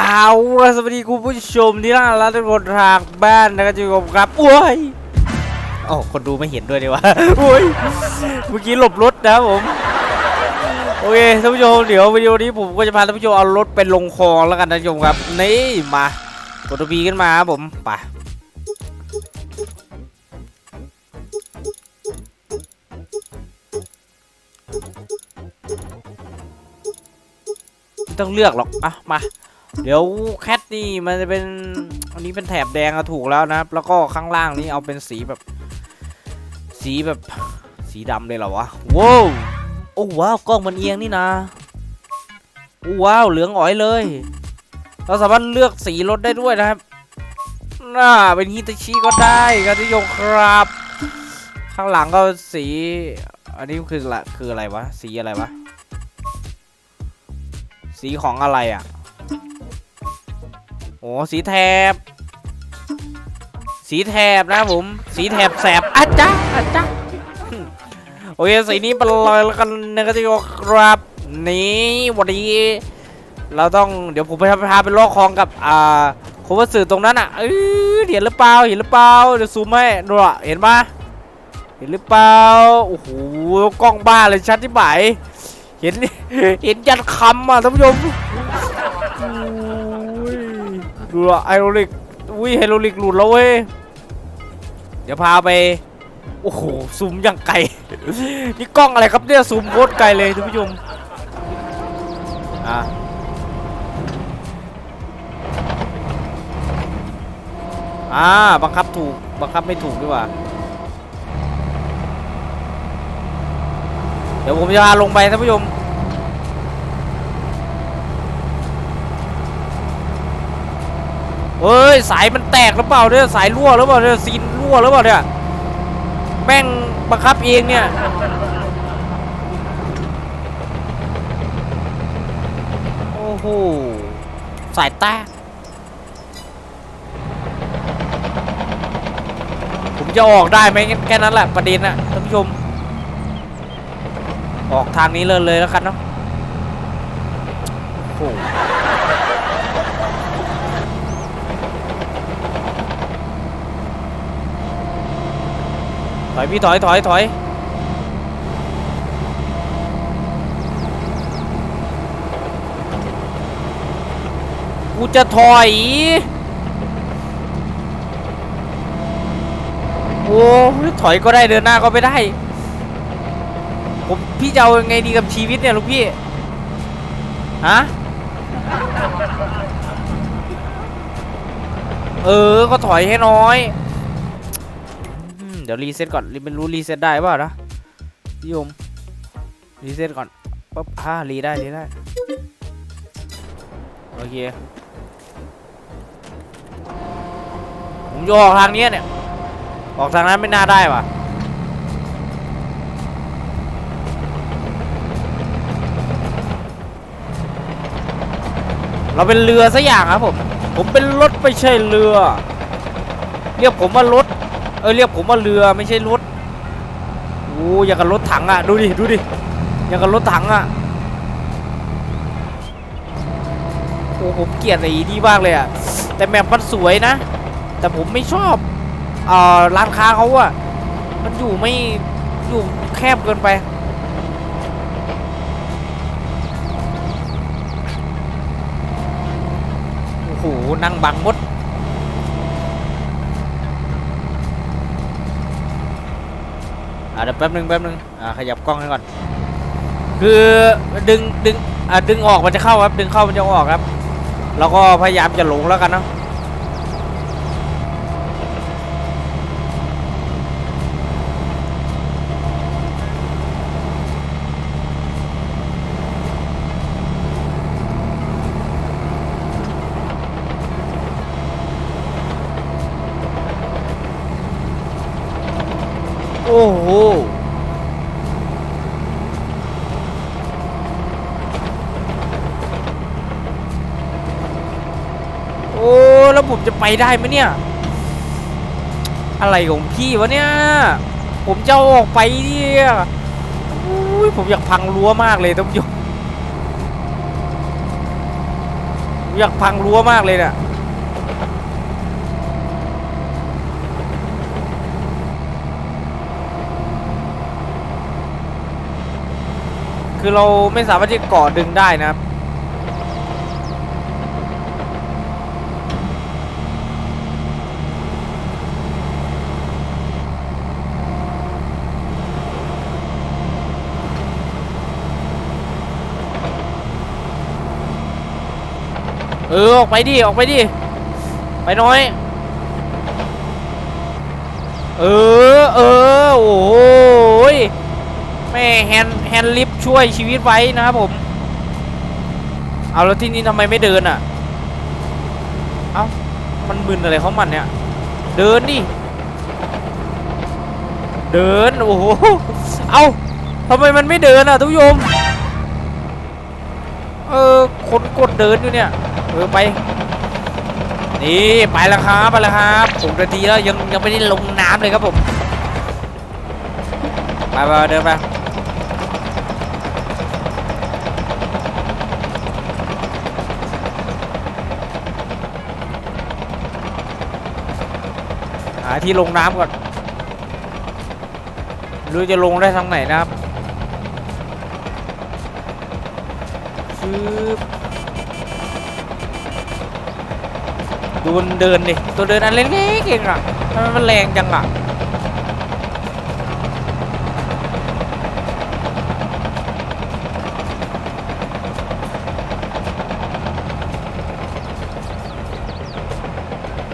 เอาละสวัสดีคุณผู้ชมที่น่ารักทุกคนทางบ้านนะครับจุกครับโอ้ยโอ้คนดูไม่เห็นด้วยดีวะโอ้ยเมื่อกี้หลบรถนะครับผมโอเคท่านผู้ชมเดี๋ยววิดีโอนี้ผมก็จะพาท่านผู้ชมเอารถไปลงคลองแล้วกันท่านผู้ชมครับนี่มากดตัวบีขึ้นมาครับผมไปต้องเลือกหรอกอะมา เดี๋ยวแคทนี่มันจะเป็นอันนี้เป็นแถบแดงอะถูกแล้วนะครับ แล้วก็ข้างล่างนี้เอาเป็นสีแบบ สีแบบสีดำเลยเหรอวะว้าวโอ้ว้าวกล้องมันเอียงนี่นะโอ้ว้าวเหลืองอ๋อยเลย เราสามารถเลือกสีรถได้ด้วยนะครับน่าเป็นฮิตาชิก็ได้ครับที่ยงครับ ข้างหลังก็สี อันนี้คือละคืออะไรวะ สีอะไรวะ สีของอะไรอะ โอ้สีแถบ สีแถบนะผม สีแถบแสบอาจ้าอาจ้าโอเคสีนี้เป็นลอยแล้วกันนะครับที่ครับนี่วันนี้ เราต้องเดี๋ยวผมไปพาไปลอกคลองกับอ่าคุณว่าสื่อตรงนั้นอะเออเห็นหรือเปล่าเห็นหรือเปล่าเดี๋ยวซูมให้ดูอะเห็นปะเห็นหรือเปล่าโอ้โหกล้องบ้าเลยชัดที่ไหนเห็นเห็นยันคำอะท่านผู้ชม ดูละไฮโดรลิกอุ้ยไฮโดรลิกหลุดแล้วเว้ย เดี๋ยวพาไป โอ้โหซูมอย่างไกล นี่กล้องอะไรครับเนี่ยซูมโคตรไกลเลยท่านผู้ชม อะอ่าบังคับถูก บังคับไม่ถูกดีกว่า เดี๋ยวผมจะพาลงไปท่านผู้ชม เฮ้ยสายมันแตกหรือเปล่าเนี่ยสายรั่วหรือเปล่าเนี่ยซีนรั่วหรือเปล่าเนี่ยแม่งบังคับเองเนี่ยโอ้โหสายแตกผมจะออกได้ไหมแค่นั้นแหละประเด็นนะท่านผู้ชม ออกทางนี้เลยเลยแล้วกันเนาะโอ้โห ถอยพี่ถอยถอยถอยกูจะถอย โอ้ยถอยก็ได้เดินหน้าก็ไม่ได้ ผมพี่จะเอายังไงดีกับชีวิตเนี่ยลูกพี่ ฮะ เออ ก็ถอยให้น้อย ดี๋ยวรีเซ็ตก่อนรีเป็นรู้รีเซ็ตได้ป่านะพี่ยมรีเซ็ตก่อนปั๊บฮ่ารีได้รีได้โอเคผมจะออกทางนี้เนี่ย ออกทางนั้นไม่น่าได้ว่ะเราเป็นเรือสักอย่างครับผม ผมเป็นรถไม่ใช่เรือ เรียกผมว่ารถ เออเรียกผมว่าเรือไม่ใช่รถโอ้อย่างกับรถถังอะดูดิดูดิอย่างกับรถถังอะโอ้ผมเกลียดไอ้นี่มากเลยอะแต่แมปมันสวยนะ แต่ผมไม่ชอบเอ่อร้านค้าเขาอะมันอยู่ไม่อยู่แคบเกินไปโอ้โหนั่งบังมด อ่า เดี๋ยวแป๊บนึงแป๊บนึงอ่าขยับกล้องให้ก่อน คือดึงดึงอ่าดึงออกมันจะเข้าครับ ดึงเข้ามันจะออกครับ แล้วก็พยายามจะหลงแล้วกันเนาะโอ้โห โอ้ แล้วผมจะไปได้ไหมเนี่ย อะไรของพี่วะเนี่ย ผมจะออกไปเนี่ยผมอยากพังรั้วมากเลยท่านผู้ชมอยากพังรั้วมากเลยเนี่ยคือเราไม่สามารถที่เกาะดึงได้นะครับ เออ ออกไปดิ ออกไปดิ ไปน้อย เออ เออ โอ้ยแม่แฮนด์แฮนด์ลิฟต์ช่วยชีวิตไว้นะครับผม เอาแล้วที่นี้ทำไมไม่เดินอะ เอ้า มันมึนอะไรของมันเนี่ย เดินดิ เดิน โอ้โห เอาทำไมมันไม่เดินอะทุกโยมเออคนกดเดินอยู่เนี่ย เออไป นี่ไปแล้วครับไปแล้วครับผมนาทีแล้วยังยังไม่ได้ลงน้ำเลยครับผมไปไปเดินไปหาที่ลงน้ำก่อนรู้จะลงได้ทางไหนนะครับชืบ ดูมันเดินดิตัวเดินอันเล็กๆเองอะทำไมมันแรงจังอะ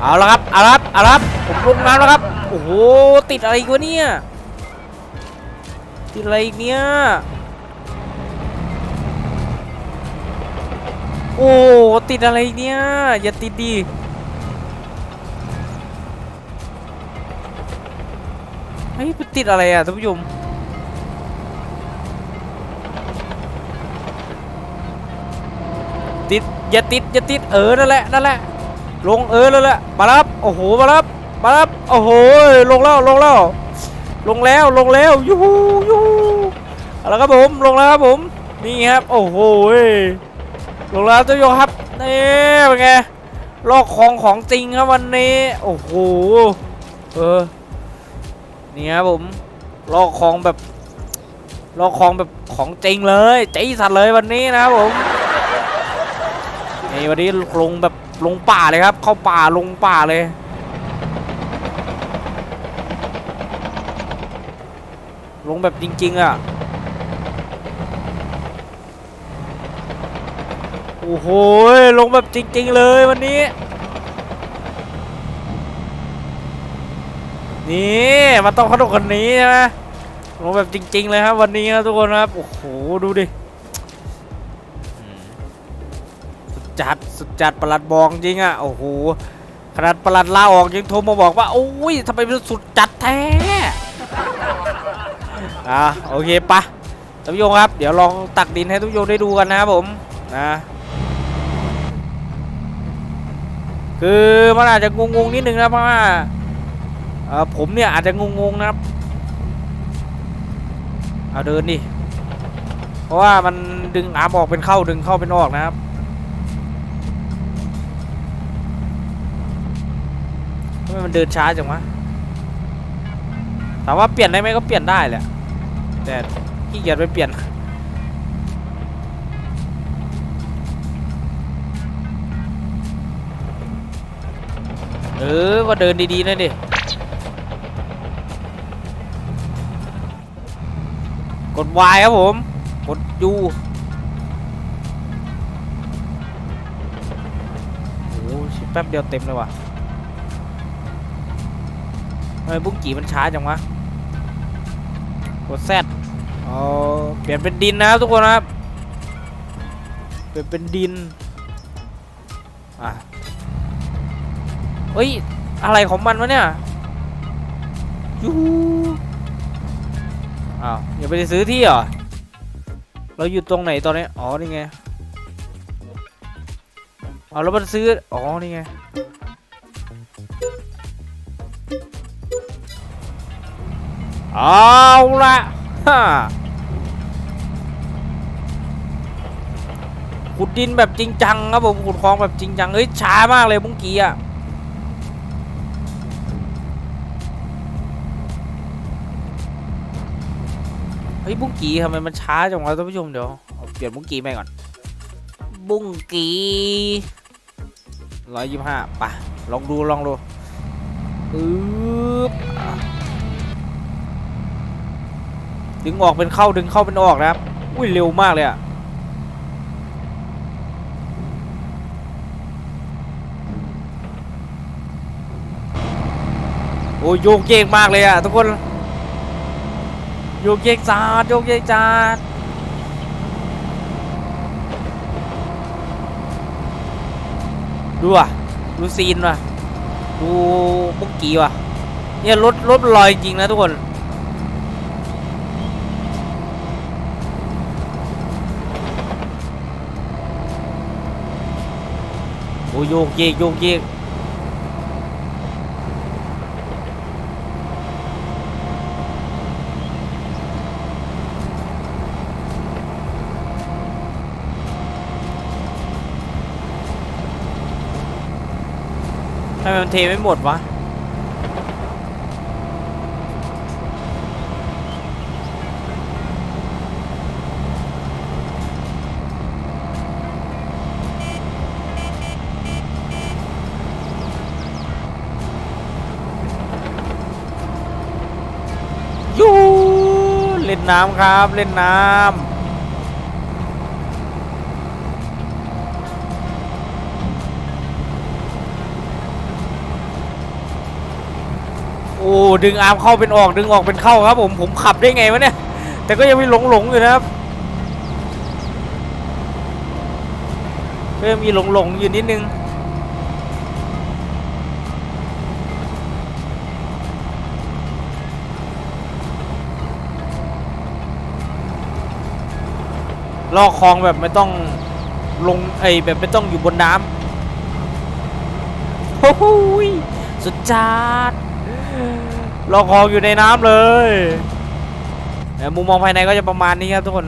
เอาละครับเอาละครับเอาละครับผมลงน้ำแล้วครับ โอ้โห ติดอะไรอีกวะเนี่ย ติดอะไรอีกเนี่ย โอ้ ติดอะไรเนี่ย อย่าติดดี ฮ้ยมันติดอะไรอะท่านผู้ชมติดอย่าติดอย่าติดเออนั่นแหละนั่นแหละลงเออนั่นแหละมารับโอ้โหมารับมารับโอ้โหลงแล้วลงแล้วลงแล้วลงแล้วยูฮูยูฮูอาละครับผมลงแล้วครับผมนี่ครับโอ้โหลงแล้วเจ้าโยครับนี่เป็นไงลอกของของจริงครับวันนี้โอ้โหเออ นี่ครับผมลอกของแบบลอกของแบบของจริงเลยใจสัตว์เลยวันนี้นะครับผมนี่วันนี้ลงแบบลงป่าเลยครับ เข้าป่าลงป่าเลยลงแบบจริง ๆ อะ โอ้โห ลงแบบจริง ๆ เลยวันนี้ นี่มันต้องขนมคนนี้ใช่ไหมลงแบบจริง ๆ เลยครับวันนี้นะทุกคนครับโอ้โหดูดิสุดจัดสุดจัดประหลัดบองจริงอะโอ้โหขนาดประหลัดลาออกยังโทรมาบอกว่าโอ้ยทำไมมันสุดจัดแท้อะโอเคปะท่านผู้ชมครับ เดี๋ยวลองตักดินให้ทุกโยได้ดูกันนะครับผมนะคือมันอาจจะงงๆนิดนึงนะเพราะว่า ผมเนี่ยอาจจะงงๆนะครับ เอาเดินดิ เพราะว่ามันดึงอาร์มออกเป็นเข้าดึงเข้าเป็นออกนะครับ ทำไมมันเดินช้าจังวะ ถามว่าเปลี่ยนได้ไหมก็เปลี่ยนได้แหละ แต่ขี้เกียจไปเปลี่ยนเออก็เดินดีๆนะดิ กด Y ครับผม กด U โอ้โหชิบแป๊บเดียวเต็มเลยว่ะทำไมบุ้งกี่มันช้าจังวะ กด Z อ๋อเปลี่ยนเป็นดินนะครับทุกคนครับ เปลี่ยนเป็นดิน อะเฮ้ย อะไรของมันวะเนี่ยยู อ้าวอย่าไปซื้อที่เหรอ เราอยู่ตรงไหนตอนนี้ อ๋อ นี่ไงเอาแล้วมันซื้อ อ๋อ นี่ไง เอาละฮ่าขุดดินแบบจริงจังครับผมขุดคลองแบบจริงจัง เฮ้ยช้ามากเลยบุ้งกี้อะ ฮ้ยบุ้งกี้ทำไมมันช้าจังวะท่านผู้ชมเดี๋ยวเปลี่ยนบุ้งกี้ไปก่อน บุ้งกี้ร้อยยี่สิบห้าไปลองดูลองดูอึ๊บดึงออกเป็นเข้าดึงเข้าเป็นออกนะครับ อุ้ยเร็วมากเลยอะโอ้ยโยกเยกมากเลยอะทุกคน โยกเยกจาดโยกเยกจาดดูอะดูซีนว่ะดูปุกกี้ว่ะเนี่ยรถรถลอยจริงนะทุกคนโอ้โยกเยกโยกเยกทำไมมัน เทไม่หมดวะยูเล่นน้ำครับ เล่นน้ำ อ้ดึงอาร์มเข้าเป็นออกดึงออกเป็นเข้าครับผมผมขับได้ไงวะเนี่ย แต่ก็ยังมีหลงหลงอยู่นะครับก็ยังมีหลงหลงอยู่นิดนึงลอกคลองแบบไม่ต้องลงไอแบบไม่ต้องอยู่บนน้ำโอ้โหสุดจัด ลอกคลองอยู่ในน้ำเลยแต่มุมมองภายในก็จะประมาณนี้ครับทุกคน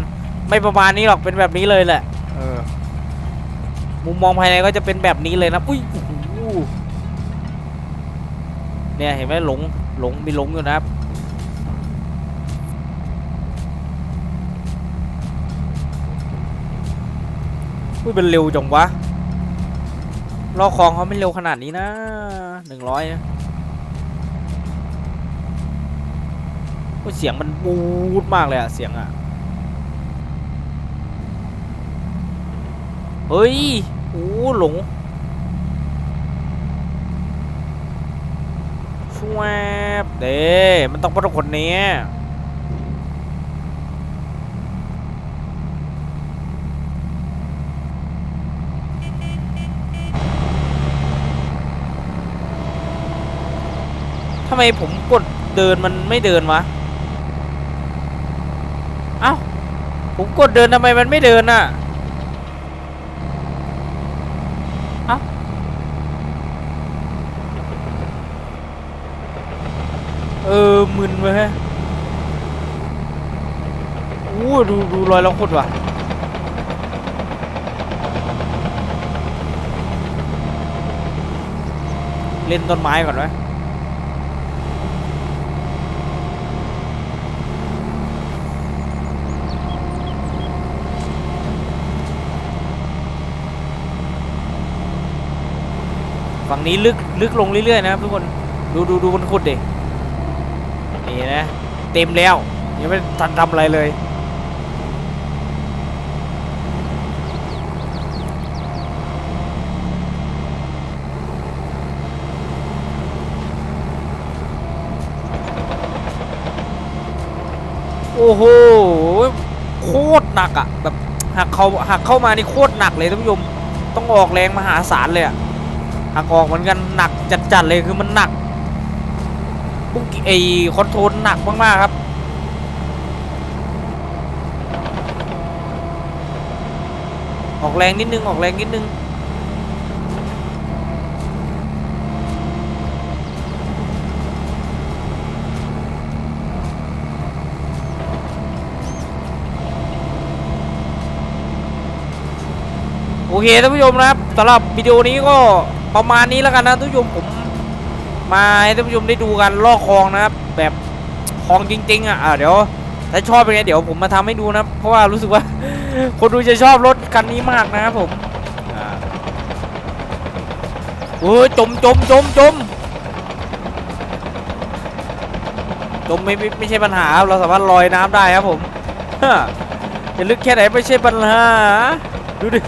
ไม่ประมาณนี้หรอกเป็นแบบนี้เลยแหละเออมุมมองภายในก็จะเป็นแบบนี้เลยนะอุ้ยโอ้โหเนี่ยเห็นไหมหลงหลงมีหลงอยู่นะครับอุ้ยเป็นเร็วจังวะลอกคลองเขาไม่เร็วขนาดนี้นะหนึ่งร้อย เสียงมันบูดมากเลยอะเสียงอะเฮ้ยโอ้หลงชวบเด้มันต้องเป็นคนนี้ทำไมผมกดเดินมันไม่เดินวะ เอ้า ผมกดเดินทำไมมันไม่เดินน่ะเอ้าเออมึนเว้ยอู้ดูดูรอยแล้วคดว่ะเล่นต้นไม้ก่อนไหม ฝั่งนี้ลึกลึกลงเรื่อยๆนะครับทุกคนดูดูดูมันขุดดินี่นะเต็มแล้วยังไม่ทันทำอะไรเลย โอ้โหโคตรหนักอะแบบหักเขาหักเข้ามานี่โคตรหนักเลยท่านผู้ชมต้องออกแรงมหาศาลเลยอะ หักออกเหมือนกันหนักจัดๆเลยคือมันหนักปุ๊กไอคอนโทรลหนักมากๆครับออกแรงนิดนึงออกแรงนิดนึงโอเคท่านผู้ชมนะครับสำหรับวิดีโอนี้ก็ ประมาณนี้แล้วกันนะท่านผู้ชมผมมาให้ท่านผู้ชมได้ดูกันลอกคลองนะครับแบบคลองจริง ๆอะเดี๋ยวถ้าชอบเป็นไงเดี๋ยวผมมาทำให้ดูนะเพราะว่ารู้สึกว่า คนดูจะชอบรถคันนี้มากนะครับผมอ่าโอ้ยจมจมจมจมจมไม่ไม่ไม่ใช่ปัญหาเราสามารถลอยน้ำได้ครับผมจะลึกแค่ไหนไม่ใช่ปัญหา ดูดิ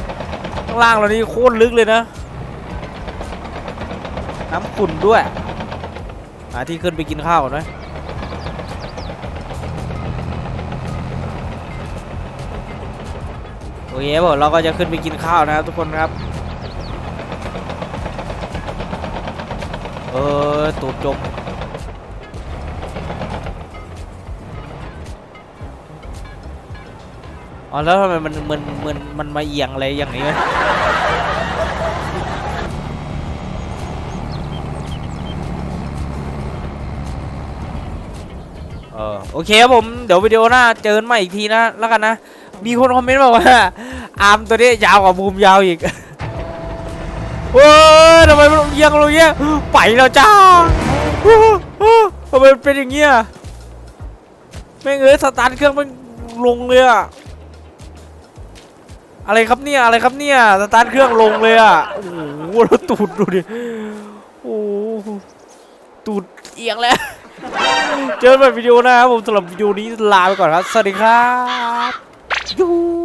ข้างล่างเรานี่โคตรลึกเลยนะ น้ำขุ่นด้วยหาที่ขึ้นไปกินข้าวก่อนไหมโอเคผมเราก็จะขึ้นไปกินข้าวนะครับทุกคนครับ เออตูดจมอ๋อแล้วทำไมมันมันมันมันมาเอียงอะไรอย่างนี้ไหมเออ โอเคครับผมเดี๋ยววิดีโอหน้าเจอกันใหม่อีกทีนะแล้วกันนะ มีคนคอมเมนต์บอกว่าอาร์มตัวนี้ยาวกว่าบูมยาวอีกเฮ้ยทำไมมันเอียงลงเงี้ยไปแล้วจ้าทำไมเป็นอย่างเงี้ยแม่งเอ้ยสตาร์ทเครื่องมันลงเลยอะอะไรครับเนี่ยอะไรครับเนี่ยสตาร์ทเครื่องลงเลยอะโอ้โหแล้วตูดดูดิโอ้ตูดเอียงแล้ว เจอกันใหม่วิดีโอหนะครับผมสำหรับวิดีโอนี้ลาไปก่อนครับ สวัสดีครับยู